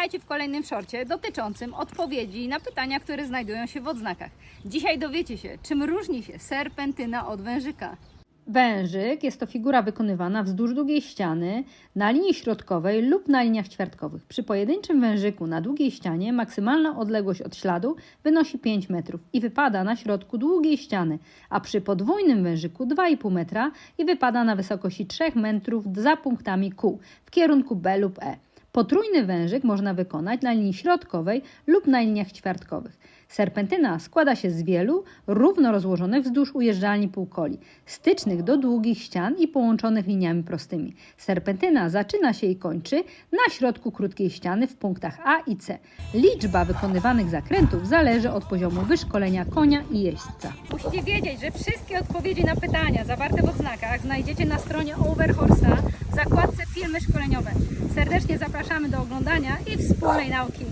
Witajcie w kolejnym szorcie dotyczącym odpowiedzi na pytania, które znajdują się w odznakach. Dzisiaj dowiecie się, czym różni się serpentyna od wężyka. Wężyk jest to figura wykonywana wzdłuż długiej ściany na linii środkowej lub na liniach ćwiartkowych. Przy pojedynczym wężyku na długiej ścianie maksymalna odległość od śladu wynosi 5 metrów i wypada na środku długiej ściany, a przy podwójnym wężyku 2,5 metra i wypada na wysokości 3 metrów za punktami kół w kierunku B lub E. Potrójny wężyk można wykonać na linii środkowej lub na liniach ćwiartkowych. Serpentyna składa się z wielu, równo rozłożonych wzdłuż ujeżdżalni półkoli, stycznych do długich ścian i połączonych liniami prostymi. Serpentyna zaczyna się i kończy na środku krótkiej ściany w punktach A i C. Liczba wykonywanych zakrętów zależy od poziomu wyszkolenia konia i jeźdźca. Musicie wiedzieć, że wszystkie odpowiedzi na pytania zawarte w odznakach znajdziecie na stronie Overhorsa zapraszamy do oglądania i wspólnej nauki.